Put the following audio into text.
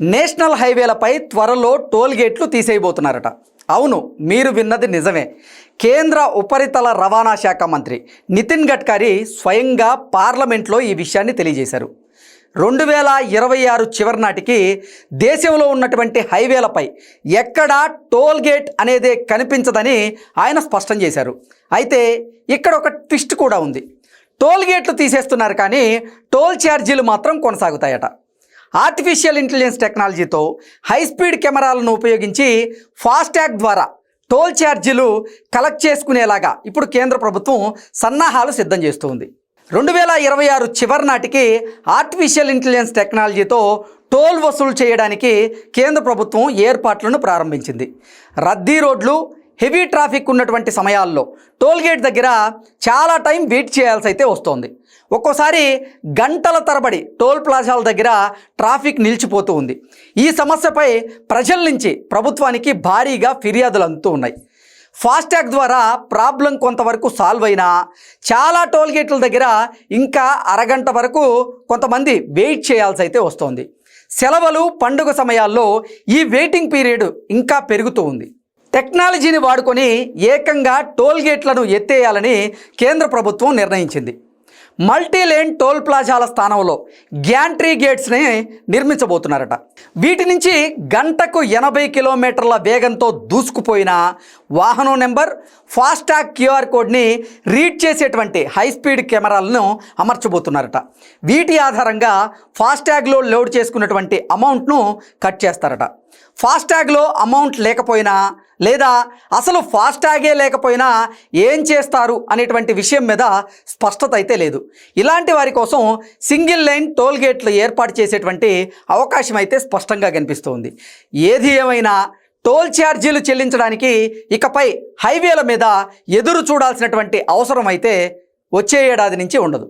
National హైవేలపై త్వరలో toll గేట్లు తీసేయబోతున్నారట. అవును మీరు విన్నది నిజమే. కేంద్ర ఉపరితల రవాణా శాఖ మంత్రి నితిన్ గడ్కరీ స్వయంగా పార్లమెంట్లో ఈ విషయాన్ని తెలియజేశారు. రెండు వేల ఇరవై ఆరు చివరి నాటికి దేశంలో ఉన్నటువంటి హైవేలపై ఎక్కడా టోల్ గేట్ కనిపించదని ఆయన స్పష్టం చేశారు. అయితే ఇక్కడ ఒక ట్విస్ట్ కూడా ఉంది. టోల్ గేట్లు తీసేస్తున్నారు కానీ టోల్ ఛార్జీలు మాత్రం కొనసాగుతాయట. ఆర్టిఫిషియల్ ఇంటెలిజెన్స్ టెక్నాలజీతో హై స్పీడ్ కెమెరాలను ఉపయోగించి ఫాస్టాగ్ ద్వారా టోల్ ఛార్జీలు కలెక్ట్ చేసుకునేలాగా ఇప్పుడు కేంద్ర ప్రభుత్వం సన్నాహాలు సిద్ధం చేస్తుంది. రెండు వేల ఇరవై ఆరు చివరి నాటికి ఆర్టిఫిషియల్ ఇంటెలిజెన్స్ టెక్నాలజీతో టోల్ వసూలు చేయడానికి కేంద్ర ప్రభుత్వం ఏర్పాట్లను ప్రారంభించింది. రద్దీ రోడ్లు హెవీ ట్రాఫిక్ ఉన్నటువంటి సమయాల్లో టోల్గేట్ దగ్గర చాలా టైం వెయిట్ చేయాల్సి అయితే వస్తుంది. ఒక్కోసారి గంటల తరబడి టోల్ ప్లాజాల దగ్గర ట్రాఫిక్ నిలిచిపోతూ ఉంది. ఈ సమస్యపై ప్రజల నుంచి ప్రభుత్వానికి భారీగా ఫిర్యాదులు అందుతూ ఉన్నాయి. ఫాస్టాగ్ ద్వారా ప్రాబ్లం కొంతవరకు సాల్వ్ అయినా చాలా టోల్గేట్ల దగ్గర ఇంకా అరగంట వరకు కొంతమంది వెయిట్ చేయాల్సి అయితే వస్తుంది. సెలవులు పండుగ సమయాల్లో ఈ వెయిటింగ్ పీరియడ్ ఇంకా పెరుగుతూ ఉంది. టెక్నాలజీని వాడుకొని ఏకంగా టోల్ గేట్లను ఎత్తేయాలని కేంద్ర ప్రభుత్వం నిర్ణయించింది. మల్టీ లేన్ టోల్ ప్లాజాల స్థానంలో గ్యాంట్రీ గేట్స్ని నిర్మించబోతున్నారట. వీటి నుంచి గంటకు ఎనభై కిలోమీటర్ల వేగంతో దూసుకుపోయిన వాహనం నెంబర్ ఫాస్టాగ్ క్యూఆర్ కోడ్ని రీడ్ చేసేటువంటి హై స్పీడ్ కెమెరాలను అమర్చబోతున్నారట. వీటి ఆధారంగా ఫాస్టాగ్లో లోడ్ చేసుకున్నటువంటి అమౌంట్ను కట్ చేస్తారట. ఫాస్టాగ్లో అమౌంట్ లేకపోయినా లేదా అసలు ఫాస్టాగే లేకపోయినా ఏం చేస్తారు అనేటువంటి విషయం మీద స్పష్టత అయితే లేదు. ఇలాంటి వారి కోసం సింగిల్ లైన్ టోల్ గేట్లు ఏర్పాటు చేసేటువంటి అవకాశం అయితే స్పష్టంగా కనిపిస్తుంది. ఏది ఏమైనా టోల్ ఛార్జీలు చెల్లించడానికి ఇకపై హైవేల మీద ఎదురు చూడాల్సినటువంటి అవసరం అయితే వచ్చే ఏడాది నుంచి ఉండదు.